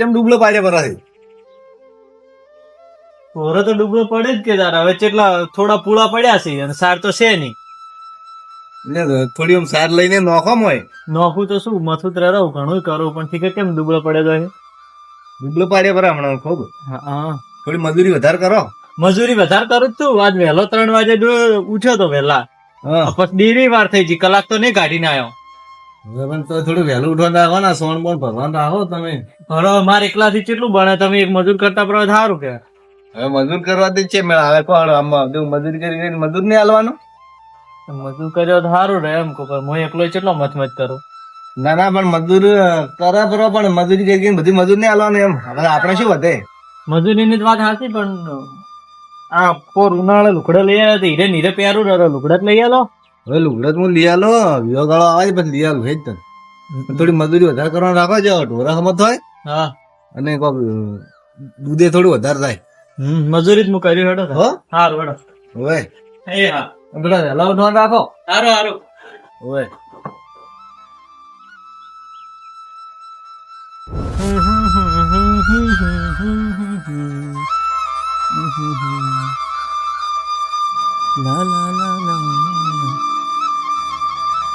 તો ડૂબલો પાડે પરાથી? પોરો તો ડૂબલો પડે જ કે તારા હવે કેટલા થોડા પૂળા પડ્યા છે અને સાર તો છે નહીં. એટલે થોડી આમ સાર લઈને નોખમ હોય. નોખું તો શું મથુત રહું ઘણું કરું પણ ઠીક કેમ ડૂબલો પડે તો? ડૂબલો પાડ્યા પર હમણાં ખૂબ હા થોડી મજૂરી વધારે કરો. મજૂરી વધારે કરું તું આજ વહેલો ત્રણ વાગે ઉઠ્યો તો વહેલા. હા. પછી ડેરી વાર થઈ ગઈ કલાક તો નહીં કાઢીને આવ્યો તો થોડું વહેલું ઉઠવાનું રાખો ને સોન બોન ભગવાન રાખો તમે. હરો મારે એકલાથી કેટલું ભણે? તમે એક મજૂર કરતા પર સારું કે. હવે મજૂર કરવાથી જ છે મેં આવે કોણ? આમાં બધું મજૂરી કરી કરીને મજૂર નહીં હાલવાનું? મજૂર કર્યો તો સારું રહે એમ કહું પણ હું એકલો કેટલો મત મત કરું? ના ના પણ મજૂર કરે બરો પણ મજૂરી કરી કરીને બધી મજૂર નહીં હાલવાનું એમ. હવે આપણે શું વધે? મજૂરીની વાત સાચી પણ આ પોર ઉનાળે લુકડા લઈ આવ્યા હીરે નીરે પ્યારું રહે લુકડા જ લઈ આલો. હવે લુગડા હું લઈ આલો વિવાહ ગાળો આવે પણ લઈ આલું હે જ તને થોડી મજૂરી વધારે કરવાનું રાખો છો ઢોરા સમજ હોય હા અને કોક દૂધે થોડું વધારે થાય હમ મજૂરી જ હું કરી હેડો હો સારું હેડો હવે એ હા બધા વહેલા ઉઠવાનું રાખો સારું સારું હવે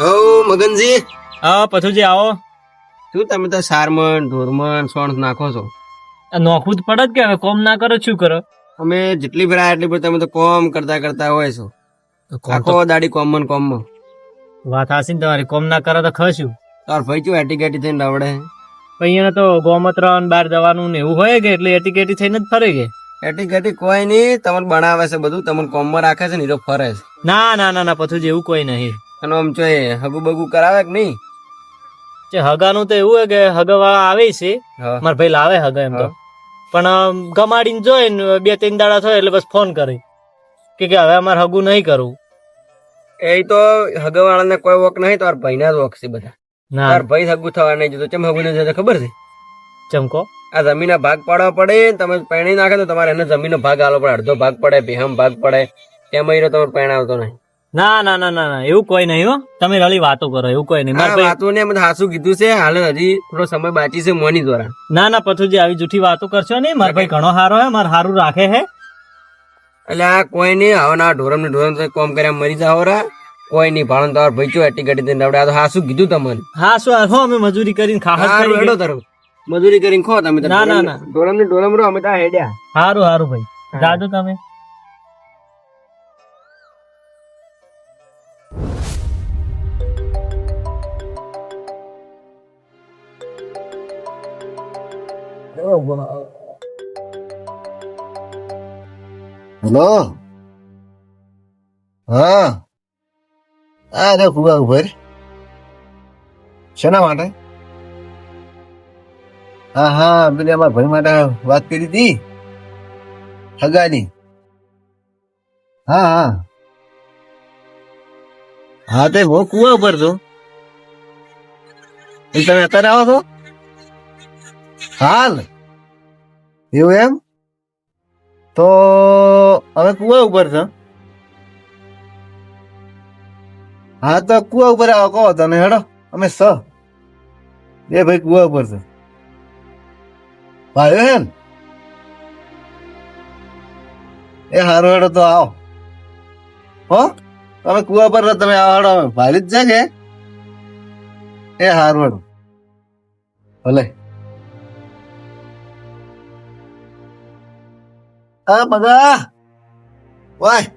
હો મગનજી. હા પથુજી આવો. શું તમે તો સારમન ઢોરમન સોણ નાખો છો? નોખવું જ પડે કે હવે કોમ ના કરો શું કરો? અમે જેટલી ફેરા એટલી ફેર તમે તો કોમ કરતા કરતા હોય છો. આખો દાડી કોમન કોમમાં. વાત હાસી ને તમારી કોમ ના કરો તો ખશું તાર ભાઈ ચું એટીકેટી થઈને રવડે. અહીંયા તો ગોમત્ર ને બહાર જવાનું ને એવું હોય કે એટલે એટીકેટી થઈને જ ફરે કે? એટીકેટી કોઈ નહીં તમને બનાવે છે બધું તમને કોમમાં રાખે છે ને એ તો ફરે છે. ના ના ના ના પછું એવું કોઈ નહીં. અને આમ જો હગુ બગુ કરાવે કે નહીં? જે હગાનું તો એવું હોય કે હગાવાળા આવે છે. મારા ભાઈ લાવે હગા એમ તો. પણ ગમાડીને જોઈ ને બે ત્રણ દાડા થાય એટલે બસ ફોન કરે. કે કે હવે અમારે હગું નહીં કરવું. એ તો હગવાળાને કોઈ વોક નહીં તાર ભાઈના જ વોક છે બધા. તાર ભાઈ હગુ થવા નહીં જતો. ચમ હગુ નહીં જતો ખબર છે? ચમકો આ જમીનના ભાગ પાડવા પડે તમે પહેણી નાખે તો તમારે એને જમીનનો ભાગ આલો પડે. અડધો ભાગ પડે ભેહમ ભાગ પડે. તેમાં તમારે આવતો નહીં? ના ના ના ના એવું કોઈ નહીં હો. તમે રળી વાતો કરો એવું કોઈ નહીં. મારા વાતો ને મને હાસુ કીધું છે. હાલ હજી થોડો સમય બાકી છે મોની દ્વારા. ના ના પથુજી આવી જૂઠી વાતો કરશો નહીં. મારા ભાઈ ઘણો સારો હે મારે સારું રાખે હે. એટલે આ કોઈ નહીં હવે ના ઢોરમ ને ઢોરમ કોમ કર્યા મરી જાવ રા. કોઈ નહીં ભાણ તમારે ભાઈ ચો એટી ગટી દઈને રવડે આ તો હાસુ કીધું તમને. હા શું હો અમે મજૂરી કરીને ખાસ કરી હેડો તરો. મજૂરી કરીને ખો તમે ના, ના, ના. ઢોરમ ને. ઢોરમ રો અમે તા હેડ્યા. સારું સારું ભાઈ. જાજો તમે. હેલો હા અરે ફુગા ઉભર શેના માટે હા હા પેલી અમારા ભાઈ માટે વાત કરી હતી હગાની હા હા હા તે હું કુવા ઉપર છું તમે અત્યારે આવો છો હાલ એવું એમ? તો અમે કુવા ઉપર છે. હા, તો કુવા ઉપર આવો, કહો તમે, હેડો. અમે સ. બે ભાઈ કુવા ઉપર છે. ભાઈ, હે એ હારો, હેડો, તો આવો. હો? તમે કુવા પર તમે આવો, હેડો. ભાઈ જ છે કે? એ હારું, હેડો. ભલે. આ બધા. વાય.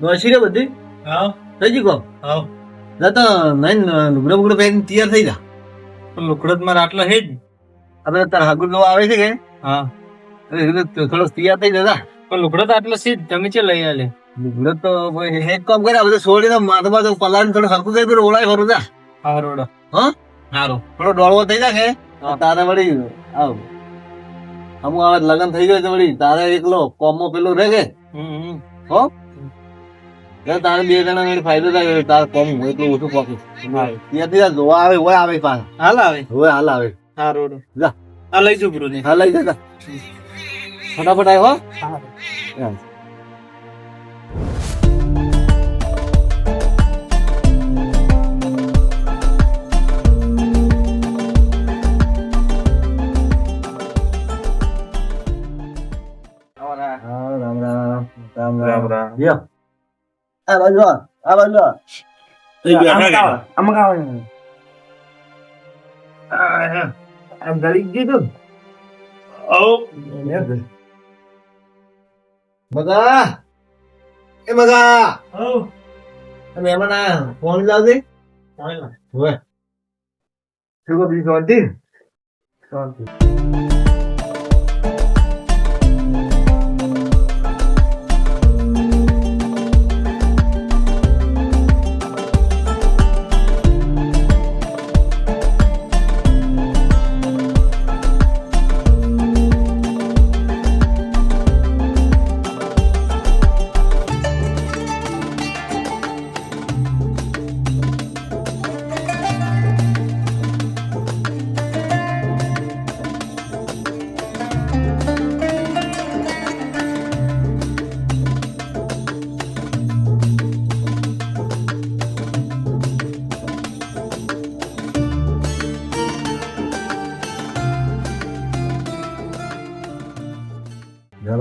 નોશી રે બધી? હા. થઈ કોમ? હા. ના તો નહીં લુગડો બુગડો પહેરીને તૈયાર થઈ જા. લુકડત મારે આટલો હે જ. આપણે તારા હાગુર લો આવે છે કે? હા. થોડો તૈયાર થઈ જતા પણ લુકડત આટલો સીધ તમે છે લઈ આલે? લુગડો તો એક કામ કરે આ બધું છોડીને માથા માથે પલાળીને થોડું હરકું કરી ઓળાય ફરું જા. હારું હા? હારો. થોડો ડોળવો થઈ જાય કે હા. તારે વળી આવ. હમુ આવે લગન થઈ ગયું તો વળી. તારે એકલો કોમો પેલો રહે કે? હમ હો? એટલે તારે બે જણા મેળ ફાયદો થાય તારા કોમ હું એટલું ઓછું પોકે. ત્યાંથી જોવા આવે હોય આવે પાસે હાલ આવે. હોય હાલ આવે. સારું જા. આ લઈ જુ ગુરુજી. હા લઈ જા ફટાફટ આવ્યો હો. હા. લ્યો આ બાજુ આવો, આ બાજુ આવો. આમાં કાવ આમ ગળી દીધું મગા એ મગા તમે એમાં ના ફોન લાવજે હવે શું કહો બીજું શાંતિ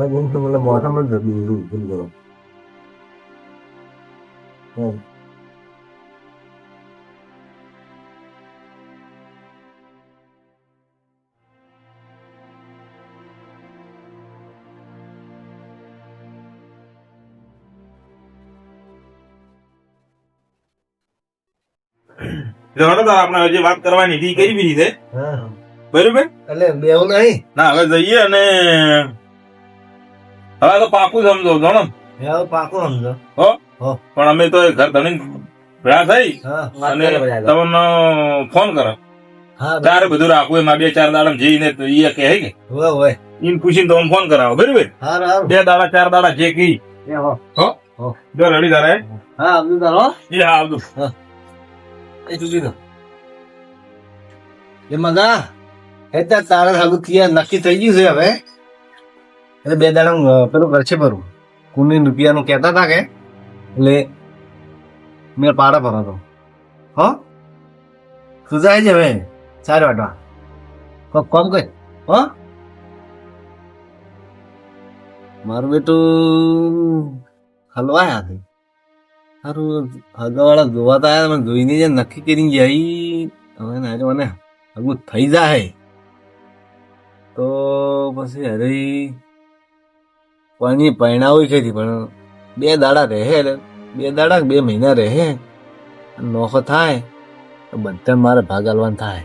જરા જેમ જ ભૂલ કરો તો આપણે જે વાત કરવાની હતી એ કરી બી છે હા બરોબર એટલે બેવું નહીં ના હવે જઈએ અને હવે તો પાકું સમજો હવે પાકો સમજો. પણ અમે તો ઘર ધણી ભેળા થઈ અને તમને ફોન કરો. હા તારે બધું રાખવું એમાં બે ચાર દાડા જઈને તો એ કહે કે એને પૂછીને તમને ફોન કરાવો બરોબર? હા હારું. બે દાડા ચાર દાડા જે કી. હો. જો રેડી તારે. હા આવજો તારો એ હા આવજો એ દો એ મગા એટલે તારે હાલું નક્કી થઈ ગયું છે હવે. એટલે બે દાડા પેલું કરશે ભરું. કુની રૂપિયાનું કહેતા હતા કે, એટલે મેં પાડા ભરો તો હો? તું જાય છે હવે? ચાર વાટવા. કોક કોમ કઈ હો? મારું બેટું હલવા હાથે. સારું હગાવાળા જોવા તો આયા મને જોઈને જે નક્કી કરીને જઈ હવે ના મને હગું થઈ જાય. તો પછી અરે પાણી પરણાવું છે પણ બે દાડા રહે બે દાડા બે મહિના રહે. નોખો થાય, તો બધા મારે ભાગ આલવાનું થાય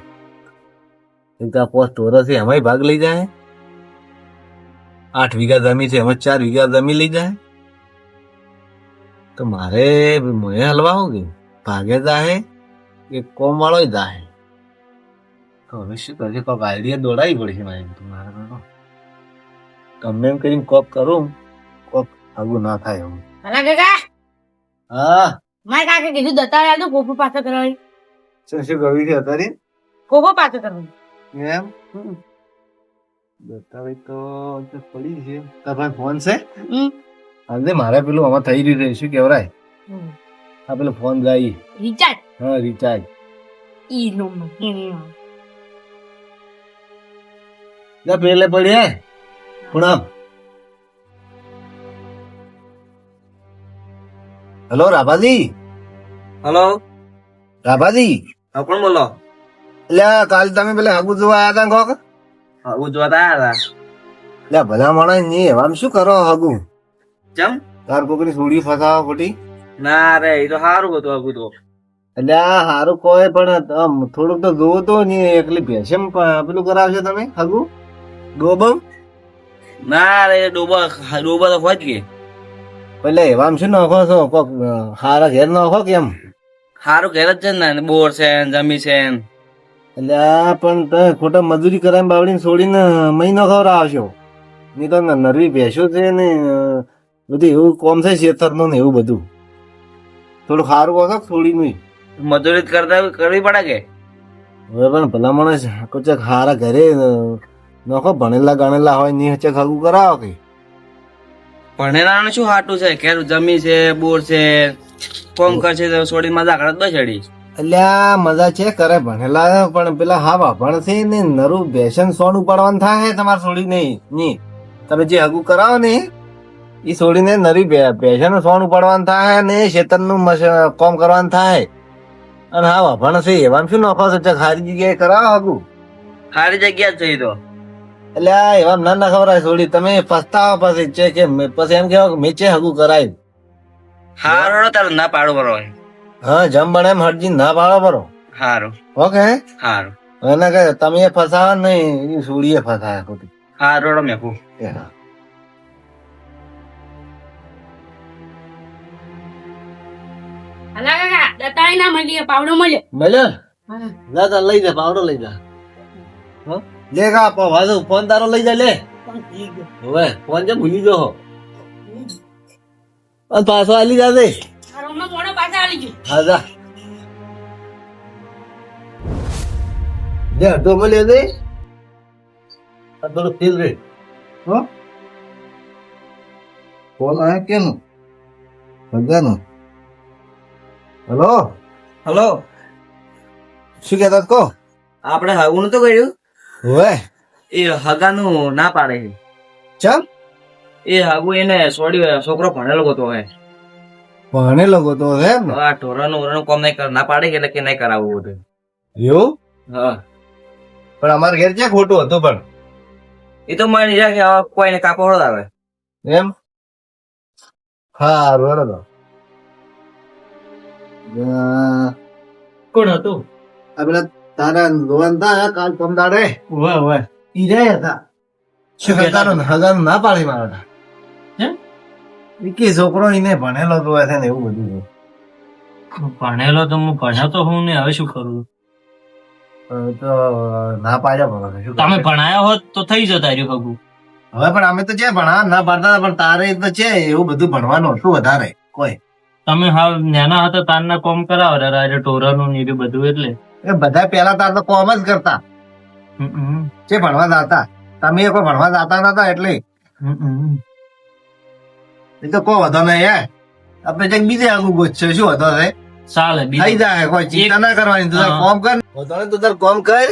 એક આ પોસ્ટ વરસે એમાંય ભાગ લઈ જાય. આઠ વીઘા જમી છે, એમાં ચાર વીઘા જમી લઈ જાય. તો મારે મને હલવાઓ કે ભાગે જાહે કે કોમ વાળો જાહે તો હવે શું કરશે કોઈક આઈડિયા દોડાવી પડશે મારે મારે તો ગમે એમ કરીને કોક કરું કોક આગું ના થાય એવું અલા કાકા! હા. મારે કાકા કીધું દતાળે આલ તો કોપો પાછો કરવાની શું શું ગવી છે અત્યારે કોપો પાછો કરવાની એમ? બતાવે તો તો પડી છે. તમારે ફોન છે. આજે મારે પેલું આમાં થઈ રહ્યું છે શું કેવરાય હા આ પેલો ફોન જાય. રિચાર્જ? હા રિચાર્જ. ઈ નો મને. પેલે પડીએ પૂનમ. હેલો રાભાજી. હલો. રાભાજી. હા કોણ બોલો? એટલે કાલ તમે પેલા આગુ જોવા આવ્યા હતા કોક? હું જોતા આવ્યા એટલે ભલા માણસની એમ શું કરો હગુ? ચમ? તાર કોકની સુડી ફસાવા ખોટી? ના રે એ તો સારું હતું આગુ તો. એટલે હારું કોઈ પણ આમ થોડુંક તો જોવું તો નહીં એકલી ભેસેમ પેલું કરાવશો તમે હગુ? ગોબમ? ના રે ડોબા ડોબા તો ફોજ કે. એટલે એવામ શું નાખો છો? કોક હારા ઘેર નાખો કેમ સારું ઘેર જ છે ને બોર છે જમી છે એટલે આ પણ તમે ખોટા મજૂરી કરાવીને બાવડીને છોડીને મહિનો ખવડાવશો નહીં તો ન- નરવી ભેંસો છે ને બધું એવું કોમ છે શેતરનું ને એવું બધું. થોડું સારું કહો છોડી છોડીનું મજૂરી કરતા કરવી પડે કે? હવે પણ ભલા માણસ કોચક હારા ઘરે નાખો ભણેલા ગણેલા હોયની હચે ખગું કરાવો કે ભણેલા શું હાટું છે? ઘેર જમી છે બોર છે કોમ કરશે તો છોડી મજા આગળ બસડી. અલ્યા મજા છે કરે ભણેલા પણ પેલા હા વાભણ છે ને નરું બેસન સોનું પડવાનું થાય તમારે છોડી નહીં ની. તમે જે હગું કરાવો ને એ છોડીને નરી ભેંસાનું સોન ઉપાડવાનું થાય ને શેતનનું કોમ કરવાનું થાય. અને હા વાભણ છે એવામાં શું નોખો છે ખારી જગ્યાએ કરાવો હગું. સારી જગ્યા જ જઈ તો. એટલે આ એવા ના ના ખબર છોડી તમે પસ્તાવો પછી છે કે પછી એમ કેવો મેચે હગું કરાય. હારો તારો ના પાડો બરો હા જમ બને એમ હરજી ના પાડો બરો. હારો. ઓકે. હારો. એને કે તમે એ ફસાવો નહીં એ છોડીએ ફસાયા ખોટી. હારો મેકું એ હા. અલા કાકા દત્તાઈ ના મળી પાવડો મળ્યો. મળ્યો? હા. જા જા લઈ જા પાવડો લઈ જા. હો? લે કા પા વાજો ફોન તારો લઈ જા લે. હવે ફોન જે ભૂલી જો અને પાછો આલી જા દે આ રૂમમાં મોડો પાછા આવી ગયો. હા જા. દે તો મને દે આ થોડું ફીલ રે. હો? ફોન આયા કેનું ભગાનો હલો? હલો. શું કહેતા કો આપણે હાવું નતું કર્યું? હવે એ હગાનું ના પાડે. છે ચમ? એ હગુ એને છોડી છોકરો ભણેલો હતો હે. ભણેલો હતો તો હે આ ઢોરાનું ઓરાનું કોમ નહીં કર ના પાડે કે એટલે કે નહીં કરાવવું હતું એવું? હા. પણ અમારે ઘેર ક્યાં ખોટું હતું પણ? એ તો મારી જાય કે કોઈને કાપો આવે. એમ? હા બરોબર કોણ હતું? પેલા તારા લોન તા કાલ પમદાડે વાહ વાહ ઈ રહ્યા હતા. શું હગાનું હગાનું ના પાડી મારા હે? વિકી છોકરો એને ભણેલો તો હશે ને એવું બધું. ભણેલો તો હું ભણ્યો હું ને હવે શું કરું? તો ના પાડ્યા ભણો તમે ભણાયા હોત તો થઈ જતા રહ્યું હગું હવે પણ અમે તો છે ભણા ના પાડતા પણ તારે તો છે એવું બધું ભણવાનું શું વધારે કોઈ. તમે હા નાના હતા તારના કોમ કરાવો રાજા ટોરાનું ને બધું એટલે. એ બધા પેલા તાર તો કોમ જ કરતા. હમ, હમ, ભણવા જતા. તમે કોઈ ભણવા જતા નતા એટલે. એ તો કોઈ વધો નહીં હે. આપણે કંઈક બીજે આગળ ગોતશે શું વધો છે? ચાલે થઈ જાય કોઈ ચિંતા ના કરવાની. તું કોમ કર વધો ને તું તાર કોમ કર.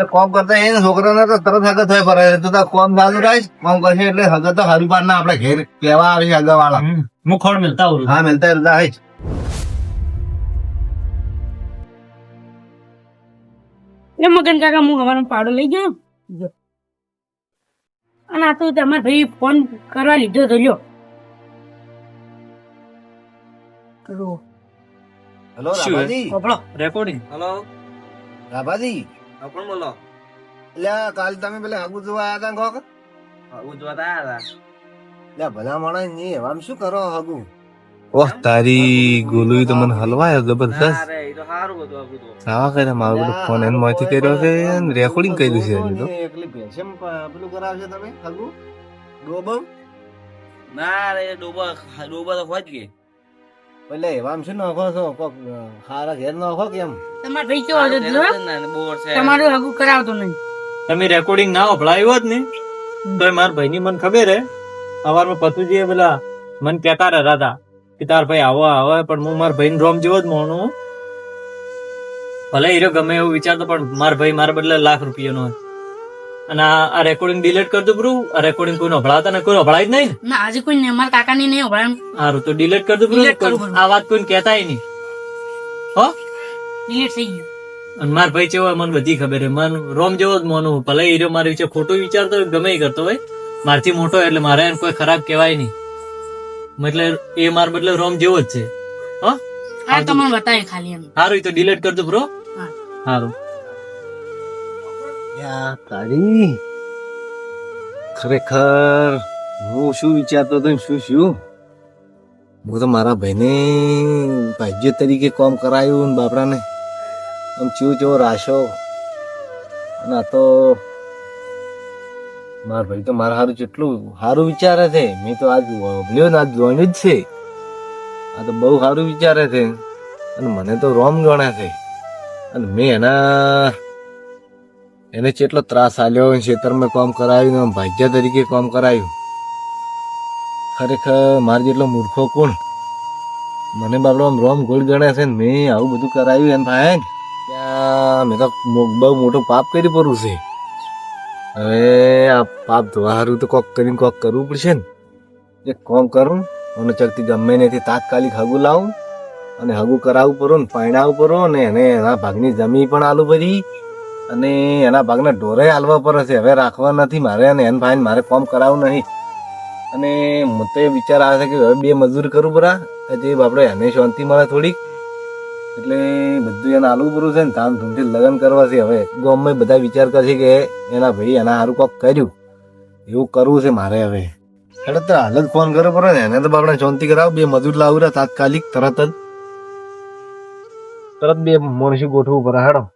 એ કોમ કરતા એને છોકરાને તો તરત આગળ થઈ પડે તું તાર કોમ ચાલુ રાખ. કોમ કરશે એટલે હગત તો હરિપાર ના આપડે ઘેર કેવા આવે છે આગળ વાળા. હું ખોડ મિલતા હા મિલતા મિલતા હે એ મગન કાકા હું હવાનો પાડો લઈ ગયો. અને આ તો તમારા ભાઈ ફોન કરવા લીધો તો લ્યો. હેલો રાભાજી. Recording hello. રાભાજી. કોણ બોલો? એટલે આ કાલ તમે પેલા આગુ જોવા આવ્યા હતા કોક? હગુ જોવા આયા એટલે ભલા માણસની આમ શું કરો હગુ? ઓહ તારી ગોલુઈ તો મને હલવાયો જબરદસ્ત. આવા કર્યા મારો બધો ફોન એનમાંથી કર્યો છે રેકોર્ડિંગ કર્યું છે હજુ તો? એકલી ભેંસેમ પેલું કરાવશે તમે હગુ ડોબમ ના રે ડોબા ડોબા તો હોય જ કે એટલે એવા શું નાખો છો કોક હારા ઘેર નાખો કેમ? તમારા ભાઈ કેવો હતો છે. તમારું હગું કરાવતો નહીં. તમે રેકોર્ડિંગ ના અભળાયું જ નહીં તો મારા ભાઈ ની મને ખબર હે. સવારમાં પતુજીએ પેલા મને કહેતા રહ્યા હતા કે તાર ભાઈ આવો આવે પણ હું મારા ભાઈ રોમ જેવો જ મોણું ભલે હીરો ગમે એવું વિચારતો પણ મારા ભાઈ મારા બદલે લાખ રૂપિયાનો અને આ રેકોર્ડિંગ ડિલીટ કરજો બ્રુ આ રેકોર્ડિંગ કોઈ અભળાતા ને કોઈ અભળાય જ નહીં ને. આજે કોઈ નહીં અમારા કાકાની નહીં ઊભા સારું તો ડિલીટ કરજો બ્રુ Delete આ વાત કોઈ કહેતાય નહીં. હો? ડિલીટ થઈ ગયું. અને મારા ભાઈ જેવો મને બધી ખબર હે મન રોમ જેવો જ મોનું ભલે હીરો મારા વિશે ખોટું વિચારતો હોય ગમે કરતો હોય. મારથી મોટો એટલે મારે કોઈ ખરાબ કહેવાય નહીં. એટલે એ માર મતલબ રોમ જેવો જ છે. હા? હા તમને બતાવી ખાલી એમ. સારું તો ડિલીટ કરજો બ્રો હા. સારું યા તારી. ખરેખર હું શું વિચારતો હતો શું શું હું તો મારા ભાઈને ભાગ્ય તરીકે કોમ કરાયું ને બાપડાને. આમ ચીવ ચેવો રાશો. અને આ તો મારા ભાઈ તો મારા સારું જેટલું સારું વિચારે છે. મેં તો આજ વભલ્યો ને આજ જોણ્યું જ છે. આ તો બહુ સારું વિચારે છે. અને મને તો રોમ ગણે છે. અને મેં એના એને કેટલો ત્રાસ આલ્યો ખેતરમાં કામ કરાવ્યું ને ભાગ્ય તરીકે કામ કરાયું ખરેખર મારે જેટલો મૂર્ખો કોણ? મને બાપડો આમ રોમ ગોળ ગણે છે ને મેં આવું બધું કરાવ્યું એમ ભાઈ ત્યાં મેં તો બહુ મોટું પાપ કરી પડ્યું છે. હવે આ પાપ ધોવારું તો કોક કરીને કોક કરવું પડશે ને. એક કોમ કરું અને ચકતી ગમે ત્યાંથી તાત્કાલિક હગું લાવું અને હગું કરાવવું પડો ને પાયણાવવું પડો ને એને એના ભાગની જમીન પણ આલું પડી અને એના ભાગના ઢોરે હાલવા પડે છે. હવે રાખવા નથી મારે અને એને ફાઈન મારે કોમ કરાવવું નહીં. અને મને તો એ વિચાર આવે છે કે હવે બે મજૂર કરું બરા જે આપણે એને શાંતિ મળે થોડીક. એટલે બધું એને આલુ પૂરું છે ને ધામ ધૂમથી લગ્ન કરવા છે હવે. ગામમાં બધા વિચાર કરશે કે એના ભાઈ એના સારું કોક કર્યું. એવું કરવું છે મારે હવે. એટલે તો હાલ જ ફોન કરવો પડે ને. એને તો આપણે શાંતિ કરાવ, બે મજૂર લાવું તાત્કાલિક, તરત જ. તરત બે માણસી ગોઠવું પડે, હેડો.